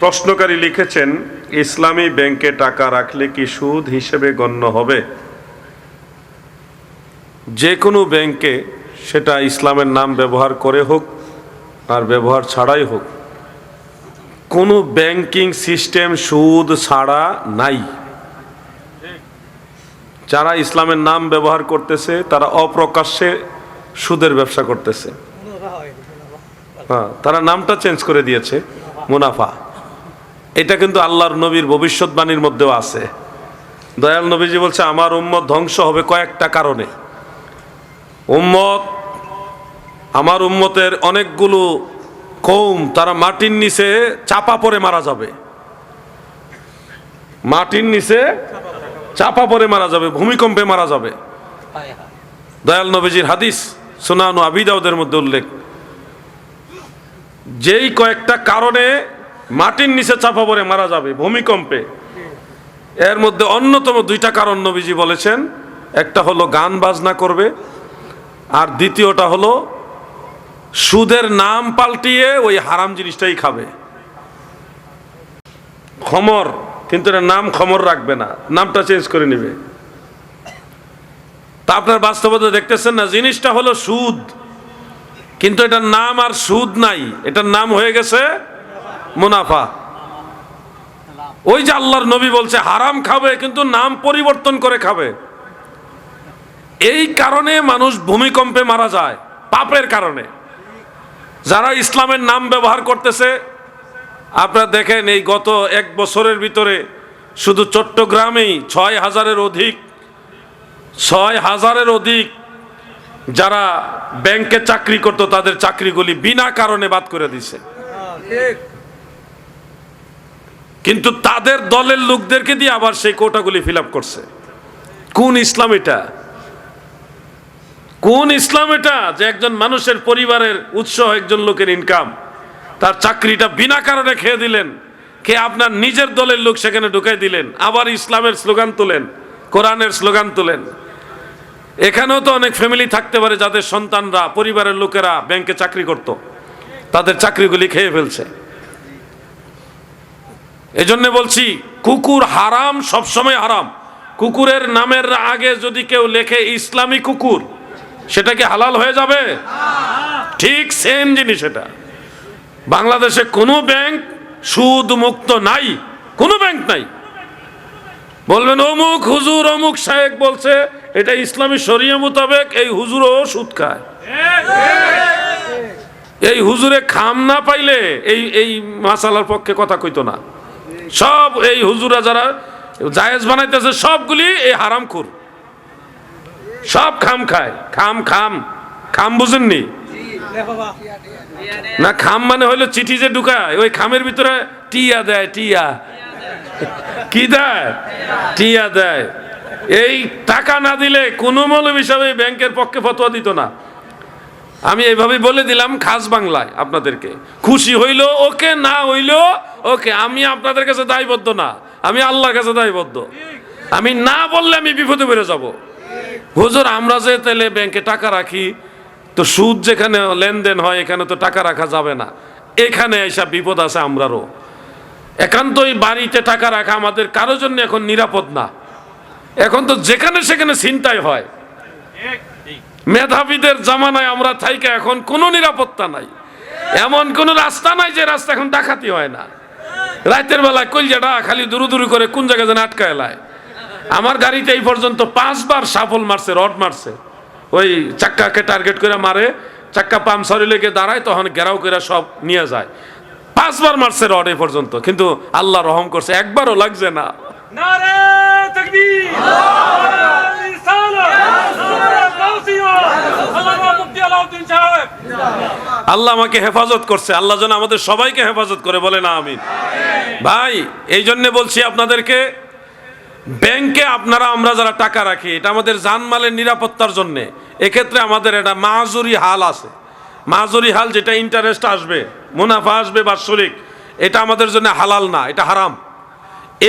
প্রশ্নকারী লিখেছেন ইসলামী ব্যাংকে টাকা রাখলে কি সুদ হিসেবে গণ্য হবে? যে কোনো ব্যাংকে সেটা ইসলামের নাম ব্যবহার করে হোক আর ব্যবহার ছাড়াই হোক। কোনো ব্যাংকিং সিস্টেম সুদ ছাড়া নাই। যারা ইসলামের নাম ব্যবহার করতেছে তারা অপ্রকাশ্যে সুদের ব্যবসা করতেছে। হ্যাঁ তারা নামটা চেঞ্জ করে দিয়েছে মুনাফা। এটা কিন্তু আল্লাহর নবীর ভবিষ্যৎবাণীর মধ্যেও আছে। দয়াল নবীজি বলছে, আমার উম্মত ধ্বংস হবে কয়েকটা কারণে। উম্মত, আমার উম্মতের অনেকগুলো কৌম, তারা মাটির নিচে চাপা পরে মারা যাবে। মাটির নিচে চাপা পরে মারা যাবে, ভূমিকম্পে মারা যাবে। দয়াল নবীজির হাদিস সুনানু আবিদাউদের মধ্যে উল্লেখ। যেই কয়েকটা কারণে মাটির নিচে চাপা পড়ে মারা যাবে, ভূমিকম্পে। এর মধ্যে অন্যতম দুইটা কারণ নবীজি বলেছেন, একটা হলো গান বাজনা করবে, আর দ্বিতীয়টা হলো সুদের নাম পাল্টিয়ে ওই হারাম জিনিসটাই খাবে। খমর, কিন্তু নাম খমর রাখবে না, নামটা চেঞ্জ করে নেবে। তা আপনার বাস্তবতা দেখতেছেন না, জিনিসটা হলো সুদ। কিন্তু এটার নাম আর সুদ নাই, এটার নাম হয়ে গেছে মুনাফা। ওই যে আল্লাহর নবী বলছে, হারাম খাবে, কিন্তু নাম পরিবর্তন করে খাবে। এই কারণে মানুষ ভূমিকম্পে মারা যায়, পাপের কারণে। যারা ইসলামের নাম ব্যবহার করতেছে, আপনারা দেখেন এই গত এক বছরের ভিতরে শুধু চট্টগ্রামেই ছয় হাজারের অধিক, ছয় হাজারের অধিক যারা ব্যাংকে চাকরি করত, তাদের চাকরিগুলি বিনা কারণে বাদ করে দিছে। কিন্তু তাদের দলের লোকদেরকে দিয়ে আবার সেই কোটাগুলি ফিল করছে। কোন ইসলাম এটা? কোন ইসলাম এটা যে একজন মানুষের পরিবারের উৎস একজন লোকের ইনকাম তার চাকরিটা বিনা কারণে খেয়ে দিলেন, কে আপনার নিজের দলের লোক সেখানে ঢুকাই দিলেন, আবার ইসলামের স্লোগান তোলেন, কোরআনের স্লোগান তোলেন। এখানেও তো অনেক ফ্যামিলি থাকতে পারে যাদের সন্তানরা, পরিবারের লোকেরা ব্যাংকে চাকরি করত, তাদের চাকরিগুলি খেয়ে ফেলছে। এজন্য বলছি, কুকুর হারাম সবসময় হারাম। কুকুরের নামের আগে যদি কেউ লেখে ইসলামী কুকুর, সেটা কি হালাল হয়ে যাবে? ঠিক সেম জিনিস এটা। বাংলাদেশে কোনো ব্যাংক সুদ মুক্ত নাই, কোনো ব্যাংক নাই। বলবেন, অমুক হুজুর, অমুক শায়েক বলছে, এটা ইসলামী শরিয়া মোতাবেক এই হুজুরও সুদ খায়। এই হুজুরে খাম না পাইলে এই এই মাসালার পক্ষে কথা কইতো না। সব এই হুজুরা যারা জায়েজ বানাইতেছে, সবগুলি এই হারাম খুর। সব খাম খায়। খাম খাম। খাম বুঝেননি? না, খাম মানে হইল চিঠি যে ঢুকায়, ওই খামের ভিতরে টিয়া দেয়, টিয়া। কি দেয়? টিয়া দেয়। এই টাকা না দিলে কোনো মৌলবী হিসাবে ব্যাংকের পক্ষে ফতোয়া দিত না। আমি এইভাবে বলে দিলাম খাস বাংলায় আপনাদেরকে। খুশি হইল ওকে, না হইল ওকে। আমি আপনাদের কাছে দায়বদ্ধ না, আমি আল্লাহর কাছে দায়বদ্ধ। আমি না বললে আমি বিপদে বেড়ে যাব। হুজুর, আমরা যে তাহলে ব্যাংকে টাকা রাখি, তো সুদ যেখানে লেনদেন হয়, এখানে তো টাকা রাখা যাবে না। এখানে এসা বিপদ আছে আমরারও। একান্তই বাড়িতে টাকা রাখা আমাদের কারও জন্য এখন নিরাপদ না। এখন তো যেখানে সেখানে ছিনতাই হয়। মেধাবীদের জামানায় আমরা থাইকা এখন কোনো নিরাপত্তা নাই। এমন কোনো রাস্তা নাই যে রাস্তা এখন ডাকাতি হয় না। রাতের বেলায় কলজাটা খালি দূর দূর করে কোন জায়গায় যেন আটকা এলায় আমার গাড়িতে এই পর্যন্ত পাঁচবার সাফল মারছে, রড মারছে। ওই চাক্কাকে টার্গেট করে মারে, চাক্কা পামসারি লেগে দাঁড়ায়, তখন ঘেরাও করে সব নিয়ে যায়। পাঁচবার মারছে রড এই পর্যন্ত, কিন্তু আল্লাহ রহম করছে, একবারও লাগছে না নারে তাকবীর নারে রিসালাত নারে গাউসিয়া আল্লামা মুফতি আলাউদ্দিন সাহেব আল্লাহ আমাকে হেফাজত করছে, আল্লাহ যেন আমাদের সবাইকে হেফাজত করে, বলে না আমি ভাই, এই জন্যে বলছি আপনাদেরকে, ব্যাংকে আপনারা, আমরা যারা টাকা রাখি, এটা আমাদের জানমালের নিরাপত্তার জন্যে। এক্ষেত্রে আমাদের এটা মাহাজুরি হাল আছে। মাহাজুরি হাল যেটা ইন্টারেস্ট আসবে, মুনাফা আসবে বাৎসরিক, এটা আমাদের জন্য হালাল না, এটা হারাম।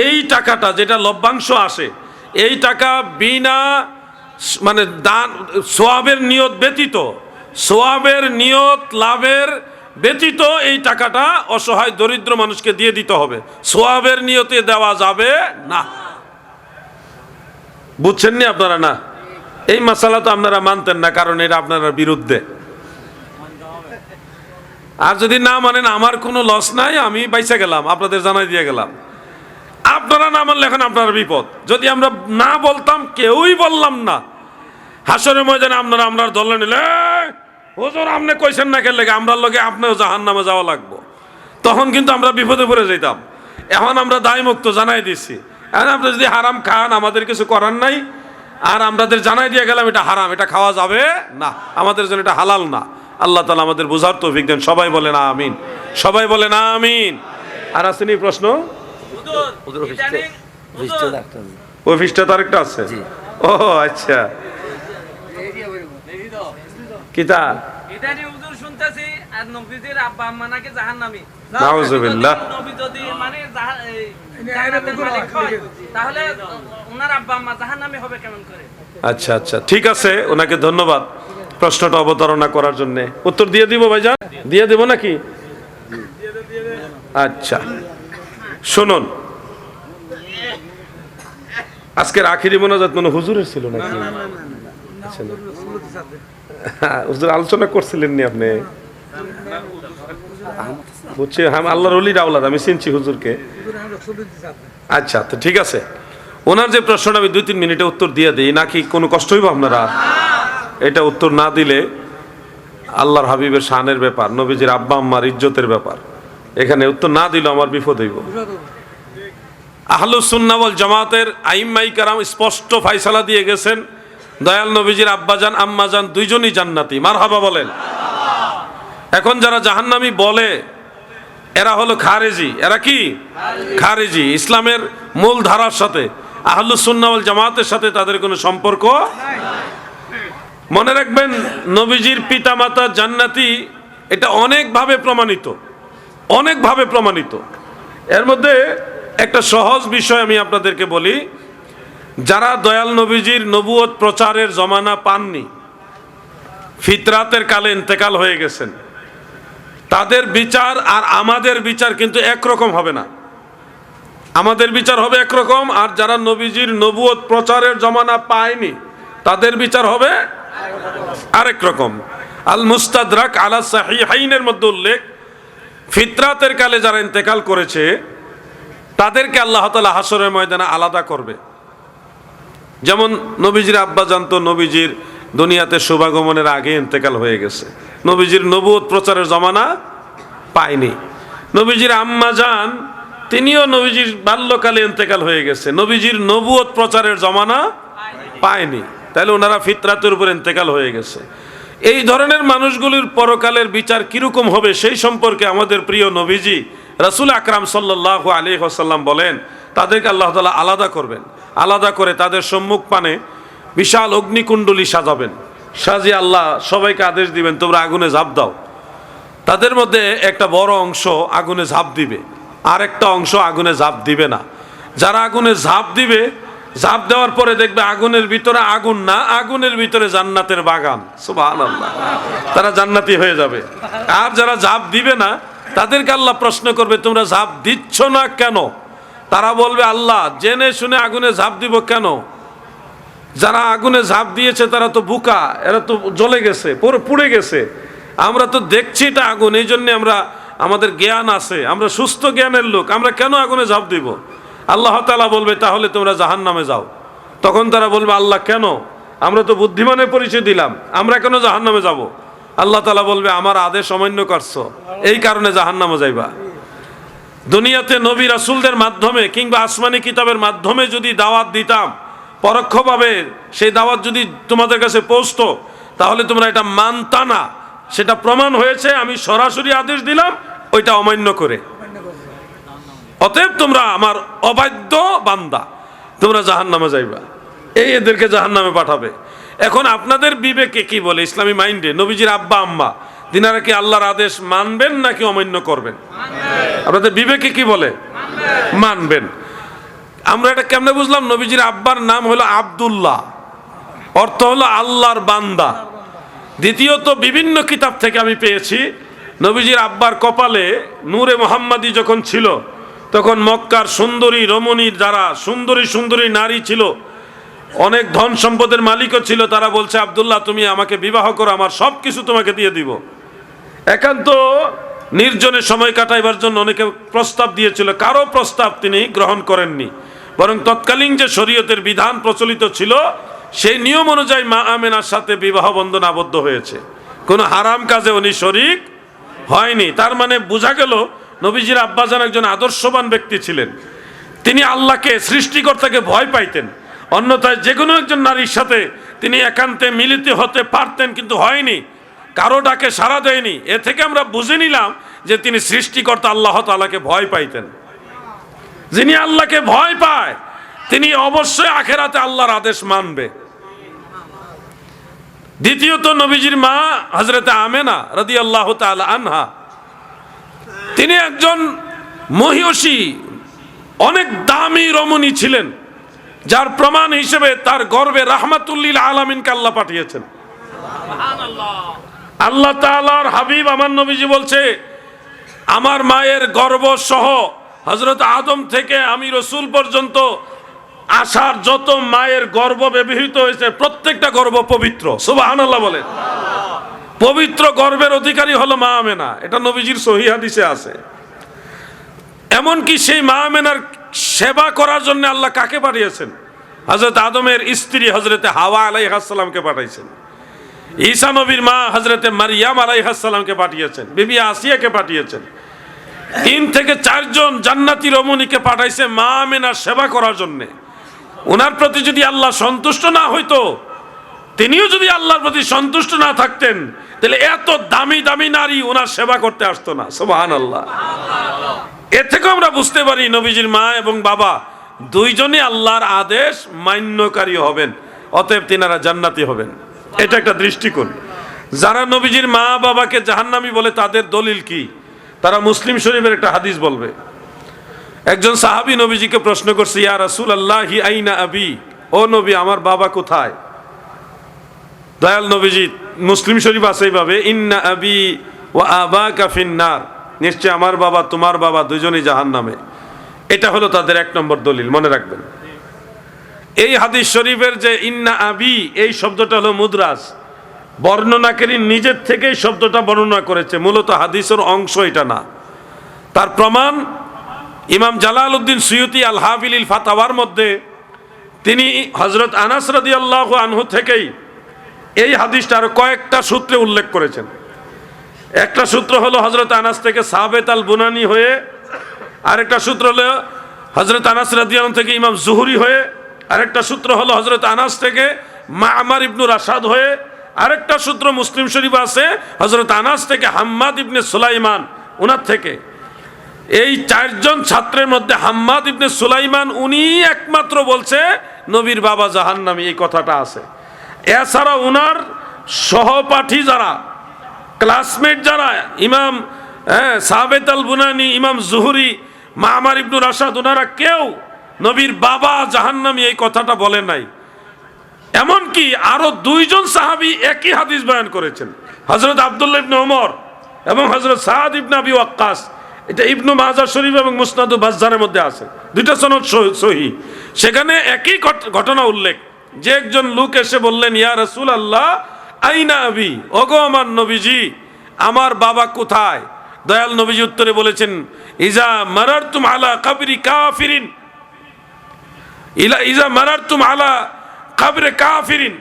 এই টাকাটা যেটা লভ্যাংশ আসে, এই টাকা বিনা মানে দান, সোয়াবের নিয়ত ব্যতীত সোয়াবের নিয়ত, লাভের ব্যতীত এই টাকাটা অসহায়, দরিদ্র মানুষকে দিয়ে দিতে হবে। সোয়াবের নিয়তে দেওয়া যাবে না। বুঝছেন নি আপনারা না? এই মশালা তো আপনারা মানতেন না, কারণ এটা আপনারা বিরুদ্ধে। আর যদি না মানেন, আমার কোনো লস নাই, আমি বাইসে গেলাম, আপনাদের জানাই দিয়ে গেলাম। আপনারা না মানলে এখন আপনার বিপদ। যদি আমরা না বলতাম, কেউই বললাম না। হাসরের ময়দানে আপনারা আমরা দলে নিলে হুজুর আপনি কইছেন না খেলে আমরার লগে আপনিও জাহান নামে যাওয়া লাগবো তখন কিন্তু আমরা বিপদে পড়ে যেতাম এখন আমরা দায় মুক্ত জানাই দিচ্ছি এখন আপনি যদি হারাম খান আমাদের কিছু করার নাই আর আমাদের জানাই দিয়ে গেলাম এটা হারাম এটা খাওয়া যাবে না আমাদের জন্য এটা হালাল না আল্লাহ তালা আমাদের বোঝার তৌফিক দেন সবাই বলে না আমিন সবাই বলে না আমিন আর আসেনি প্রশ্ন ওদের অফিসটা অফিসটা ডাক্তার অফিসটা তো আরেকটা আছে ও আচ্ছা কিতা ইদানি হুজুর শুনতেছি আর নবীজির আব্বা আম্মা নাকি জাহান্নামী নাউজুবিল্লাহ নবী যদি মানে মালিক হয়, তাহলে ওনার আব্বা আম্মা জাহান্নামী হবে কেমন করে আচ্ছা আচ্ছা ঠিক আছে ওনাকে ধন্যবাদ প্রশ্নটা অবতারণা করার জন্য উত্তর দিয়ে দিব ভাইজান দিয়ে দেব নাকি আচ্ছা শুনুন আজকের আখিরি মোনাজাত মনে হয় হুজুরের ছিল নাকি আচ্ছা, না। হ্যাঁ, হুজুর, আলোচনা করছিলেন নি আপনি? বুঝছি হ্যাঁ আল্লাহর অলির আওলাদ, আমি চিনছি হুজুরকে। আচ্ছা তো ঠিক আছে। ওনার যে প্রশ্নটা আমি দুই তিন মিনিটে উত্তর দিয়ে দিই, নাকি কোনো কষ্ট হইব আপনারা? এটা উত্তর না দিলে আল্লাহর হাবিবের শানের ব্যাপার, নবীজির আব্বা আম্মার ইজ্জতের ব্যাপার। এখানে উত্তর না দিলে আমার বিপদ হইব। আহলুসুন্নাবল জামাতের আইম্মাই কারাম স্পষ্ট ফাইসালা দিয়ে গেছেন। দয়াল নবীজির আব্বাজান, আম্মাজান, দুইজনই জান্নাতি। মারহাবা বলেন। এখন যারা জাহান্নামি বলে, এরা হলো খারেজি। এরা কি? খারেজি। ইসলামের মূল ধারার সাথে আহলুসুন্নাওয়াল জামাতের সাথে তাদের কোনো সম্পর্ক মনে রাখবেন, নবীজির পিতামাতা জান্নাতি, এটা অনেকভাবে প্রমাণিত। অনেকভাবে প্রমাণিত। এর মধ্যে একটা সহজ বিষয় আমি আপনাদেরকে বলি যারা দয়াল নবীজির নবুয়ত প্রচারের জমানা পাননি, ফিতরাতের কালে ইন্তেকাল হয়ে গেছেন। তাদের বিচার আর আমাদের বিচার কিন্তু একরকম হবে না। আমাদের বিচার হবে একরকম, আর যারা নবীজির নবুয়ত প্রচারের জমানা পায়নি, তাদের বিচার হবে আরেক রকম। আল মুস্তাদরাক আলা সাহিহাইনের মধ্যে উল্লেখ, ফিতরাতের কালে যারা ইন্তেকাল করেছে, তাদেরকে আল্লাহ তালা হাসরের ময়দানে আলাদা করবে। যেমন নবীজির আব্বা জানতো নবীজির দুনিয়াতে শুভাগমনের আগে ইন্তেকাল হয়ে গেছে। নবীজির নবুয়ত প্রচারের জমানা পায়নি। নবীজির আম্মা যান তিনিও নবীজির বাল্যকালে ইন্তেকাল হয়ে গেছে। নবীজির নবুয়ত প্রচারের জমানা পায়নি। তাহলে ওনারা ফিতরাতের উপর ইন্তেকাল হয়ে গেছে। এই ধরনের মানুষগুলির পরকালের বিচার কীরকম হবে সেই সম্পর্কে আমাদের প্রিয় নবীজি রাসুল আকরাম সাল্লাহ আলী হাসাল্লাম বলেন তাদেরকে আল্লাহ তালা আলাদা করবেন। আলাদা করে তাদের সম্মুখ পানে বিশাল অগ্নিকুণ্ডলী সাজাবেন। সাজিয়ে আল্লাহ সবাইকে আদেশ দিবেন, তোমরা আগুনে ঝাঁপ দাও। তাদের মধ্যে একটা বড় অংশ আগুনে ঝাঁপ দিবে। আর একটা অংশ আগুনে ঝাঁপ দিবে না। যারা আগুনে ঝাঁপ দিবে, ঝাঁপ দেওয়ার পরে দেখবে আগুনের ভিতরে আগুন না, আগুনের ভিতরে জান্নাতের বাগান। সুবহানাল্লাহ। তারা জান্নাতি হয়ে যাবে। আর যারা ঝাঁপ দিবে না, তাদেরকে আল্লাহ প্রশ্ন করবে, তোমরা ঝাঁপ দিচ্ছ না কেন? তারা বলবে, আল্লাহ, জেনে শুনে আগুনে ঝাঁপ দিব কেন? যারা আগুনে ঝাঁপ দিয়েছে, তারা তো বুকা, এরা তো জ্বলে গেছে পুড়ে গেছে। আমরা তো দেখছি এটা আগুন, এই জন্যে আমরা, আমাদের জ্ঞান আছে, আমরা সুস্থ জ্ঞানের লোক, আমরা কেন আগুনে ঝাঁপ দিব? আল্লাহ তালা বলবে, তাহলে তোমরা জাহান নামে যাও। তখন তারা বলবে, আল্লাহ, কেন? আমরা তো বুদ্ধিমানের পরিচয় দিলাম, আমরা কেন জাহান নামে যাব? আল্লাহ তালা বলবে, আমার আদেশ অমান্য করছ, এই কারণে জাহান নামে যাইবা। দুনিয়াতে নবী রাসুলদের মাধ্যমে কিংবা আসমানি কিতাবের মাধ্যমে যদি দাওয়াত দিতাম, পরোক্ষভাবে সেই দাওয়াত যদি তোমাদের কাছে পৌঁছতো, তাহলে তোমরা এটা মানতা না। সেটা প্রমাণ হয়েছে, আমি সরাসরি আদেশ দিলাম, ওইটা অমান্য করে। অতএব তোমরা আমার অবাধ্য বান্দা, তোমরা জাহান নামে যাইবা। এই এদেরকে জাহান নামে পাঠাবে। এখন আপনাদের বিবেকে কি বলে? ইসলামী মাইন্ডে নবীজির আব্বা, আম্মা, দিনারা কি আল্লাহর আদেশ মানবেন নাকি অমান্য করবেন? আপনাদের বিবেকে কি বলে? মানবেন। আমরা এটা কেমনে বুঝলাম? নবীজির আব্বার নাম হলো আব্দুল্লাহ। অর্থ হলো আল্লাহর বান্দা। দ্বিতীয়ত বিভিন্ন কিতাব থেকে আমি পেয়েছি, নবীজির আব্বার কপালে নূরে মোহাম্মদী যখন ছিল, তখন মক্কার সুন্দরী, রমণীর যারা সুন্দরী সুন্দরী নারী ছিল, অনেক ধন সম্পদের মালিকও ছিল, তারা বলছে, আব্দুল্লাহ, তুমি আমাকে বিবাহ করো, আমার সব কিছু তোমাকে দিয়ে দিব। একান্ত নির্জনে সময় কাটাইবার জন্য অনেকে প্রস্তাব দিয়েছিল। কারও প্রস্তাব তিনি গ্রহণ করেননি। বরং তৎকালীন যে শরীয়তের বিধান প্রচলিত ছিল, সেই নিয়ম অনুযায়ী মা আমেনার সাথে বিবাহ বন্ধন আবদ্ধ হয়েছে। কোনো হারাম কাজে উনি শরিক হয়নি। তার মানে বোঝা গেল, নবীজির আব্বাজান একজন আদর্শবান ব্যক্তি ছিলেন। তিনি আল্লাহকে, সৃষ্টিকর্তাকে ভয় পাইতেন। অন্যথায় যে কোনো একজন নারীর সাথে তিনি একান্তে মিলিত হতে পারতেন, কিন্তু হয়নি। কারও ডাকে সাড়া দেয়নি। এ থেকে আমরা বুঝে নিলাম যে তিনি সৃষ্টিকর্তা আল্লাহ তালাকে ভয় পাইতেন। যিনি আল্লাহকে ভয় পায়, তিনি অবশ্যই আখেরাতে আল্লাহর আদেশ মানবে। দ্বিতীয়ত নবীজির মা হজরতে আমেনা রদি আল্লাহ আনহা, তিনি একজন মহিষী অনেক দামি রমণী ছিলেন, যার প্রমাণ হিসেবে তার গর্বে রাহমাতুল্লিল আলামিনকে আল্লাহ পাঠিয়েছেন। আল্লাহ তাআলার হাবিব আমার নবীজি বলছে, আমার মায়ের গর্ব সহ হজরত আদম থেকে আমি রসুল পর্যন্ত আসার যত মায়ের গর্ব ব্যবহৃত হয়েছে, প্রত্যেকটা গর্ব পবিত্র। সুবাহান আল্লাহ বলেন। পবিত্র গর্বের অধিকারী হলো মা আমেনা। এটা নবীজির সহি হাদিসে আছে। এমনকি সেই মা আমেনার সেবা করার জন্য আল্লাহ কাকে পাঠিয়েছেন? হজরত আদমের স্ত্রী হজরতে হাওয়া আলাইহাসাল্লামকে পাঠাইছেন। ঈসা নবীর মা হজরতে মারিয়াম আলাইহাসাল্লামকে পাঠিয়েছেন, বিবি আসিয়াকে পাঠিয়েছেন। তিন থেকে চারজন জান্নাতি রমণীকে পাঠাইছে মা আমেনার সেবা করার জন্যে। ওনার প্রতি যদি আল্লাহ সন্তুষ্ট না হইতো, তিনিও যদি আল্লাহর প্রতি সন্তুষ্ট না থাকতেন, তাহলে এত দামি দামি নারী ওনার সেবা করতে আসতো না। সোবাহান আল্লাহ এ থেকেও আমরা বুঝতে পারি নবীজির মা এবং বাবা দুইজনে আল্লাহর আদেশ মান্যকারী হবেন, অতএব তিনারা জান্নাতি হবেন। এটা একটা দৃষ্টিকোণ। যারা নবীজির মা বাবাকে জাহান্নামি বলে তাদের দলিল কি? তারা মুসলিম শরীফের একটা হাদিস বলবে। একজন সাহাবী নবীজিকে প্রশ্ন করছে, ইয়া রাসূল আল্লাহ আইনা আবি? ও নবী, আমার বাবা কোথায়? দয়াল নবীজি, মুসলিম শরীফ আছে এইভাবে, ইন্না আবি ও আবা কাফিন্নার নিশ্চয় আমার বাবা, তোমার বাবা দুজনেই জাহান নামে এটা হলো তাদের এক নম্বর দলিল, মনে রাখবেন। এই হাদিস শরীফের যে ইন্না আবি, এই শব্দটা হলো মুদ্রাস বর্ণনাকারী নিজের থেকেই শব্দটা বর্ণনা করেছে। মূলত হাদিসের অংশ এটা না। তার প্রমাণ, ইমাম জালাল উদ্দিন সুয়ুতি আল হাফিল ফাতাওয়ার মধ্যে তিনি হজরত আনাস রাদি আল্লাহ আনহু থেকেই এই হাদিসটা আরও কয়েকটা সূত্রে উল্লেখ করেছেন। একটা সূত্র হলো হজরত আনাস থেকে সাবেত আল বুনানি হয়ে, আরেকটা সূত্র হলো হজরত আনাস রাদিয়ান থেকে ইমাম জুহুরি হয়ে আরেকটা সূত্র হলো হজরত আনাস থেকে মা আমার ইবনুর আসাদ হয়ে আরেকটা সূত্র মুসলিম শরীফ আছে হজরত আনাস থেকে হাম্মাদ ইবনে সুলাইমান ওনার থেকে। এই চারজন ছাত্রের মধ্যে হাম্মাদ ইবনে সুলাইমান, উনি একমাত্র বলছে নবীর বাবা জাহান জাহান্নামী, এই কথাটা আছে। এছাড়া উনার সহপাঠী যারা, ক্লাসমেট যারা, ইমাম হ্যাঁ সাবেত আল বুনানি ইমাম জুহুরি, মা আমার ইবনুর আসাদ ওনারা কেউ নবীর বাবা জাহান্নামী এই কথাটা বলে নাই। এমনকি আরও দুইজন সাহাবী একই হাদিস বয়ান করেছেন। হজরত আবদুল্লাহ ইবনে ওমর এবং হজরত সাদ ইবনে আবি ওয়াক্কাস। এটা ইবনু মাজার শরীফ এবং মুসনাদু বাজারের মধ্যে আছে। দুইটা সনদ সহি সেখানে একই ঘটনা উল্লেখ। যে একজন লোক এসে বললেন, ইয়া রসুল আল্লাহ আইনা আবি? ওগো আমার নবীজি, আমার বাবা কোথায়? দয়াল নবীজি উত্তরে বলেছেন, ইজা মারার তুম আলা কাবরি কাফিরিন। ইলা ইজা আলা কাবরে কাফিরিন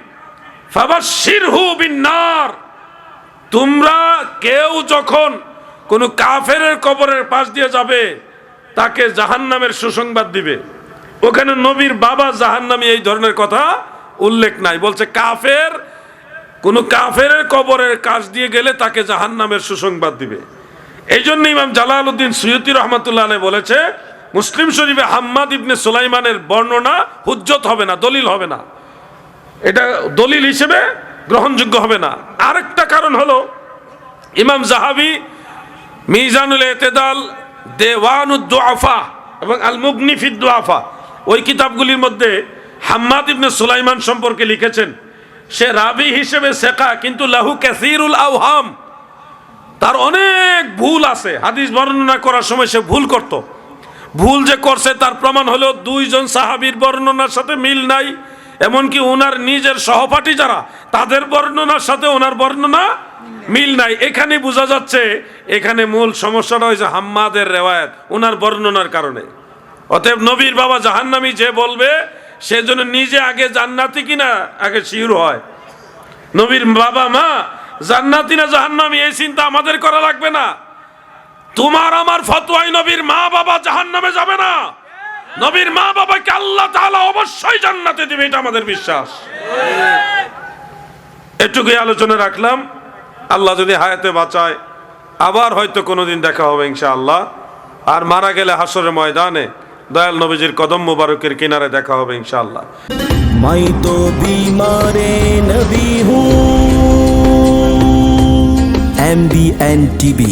তোমরা কেউ যখন কোন কাফের কবরের পাশ দিয়ে যাবে, তাকে জাহান্নামের সুসংবাদ দিবে। ওখানে নবীর বাবা জাহান্নামী এই ধরনের কথা উল্লেখ নাই। বলছে, কাফের, কোন কাফের কবরের কাজ দিয়ে গেলে তাকে জাহান্নামের সুসংবাদ দিবে। এই জন্য ইমাম জালাল উদ্দিন সৈয়দি রহমতুল্লাহ বলেছে মুসলিম শরীফে হাম্মাদ ইবনে সুলাইমানের বর্ণনা হুজ্জত হবে না, দলিল হবে না। এটা দলিল হিসেবে গ্রহণযোগ্য হবে না। আরেকটা কারণ হলো, ইমাম জাহাবি মিজানুল এতেদাল দেওয়ানুদ্দোয়াফা এবং আল মুগনিফিদ্দোয়াফা ওই কিতাবগুলির মধ্যে হাম্মাদ ইবনে সুলাইমান সম্পর্কে লিখেছেন, সে রাবি হিসেবে শেখা কিন্তু লাহু ক্যাসিরুল আউহাম তার অনেক ভুল আছে। হাদিস বর্ণনা করার সময় সে ভুল করত। ভুল যে করছে, তার প্রমাণ হলো দুইজন সাহাবীর বর্ণনার সাথে মিল নাই। এমনকি ওনার নিজের সহপাঠী যারা, তাদের বর্ণনার সাথে ওনার বর্ণনা মিল নাই। এখানে বোঝা যাচ্ছে, এখানে মূল সমস্যাটা হয়েছে হাম্মাদের রেওয়ায়ত ওনার বর্ণনার কারণে। অতএব নবীর বাবা জাহান্নামী যে বলবে সেজন্য নিজে আগে জান্নাতি কিনা, আগে শির হয়। নবীর বাবা মা, জান্নাতি না জাহান্নামি, এই চিন্তা আমাদের করা লাগবে না। তোমার আমার ফতোয়াই নবীর মা বাবা জাহান নামে যাবে না। নবীর মা বাবাকে আল্লাহ তাআলা অবশ্যই জান্নাতে দিবে, এটা আমাদের বিশ্বাস। এটুকুই আলোচনা রাখলাম। আল্লাহ যদি হায়াতে বাঁচায়, আবার হয়তো কোনোদিন দেখা হবে ইনশাআল্লাহ। আর মারা গেলে হাসরের ময়দানে দয়াল নবীজির কদম মুবারকের কিনারে দেখা হবে ইনশাআল্লাহ। মাই তো বিমারে নবী হু এম বি টিভি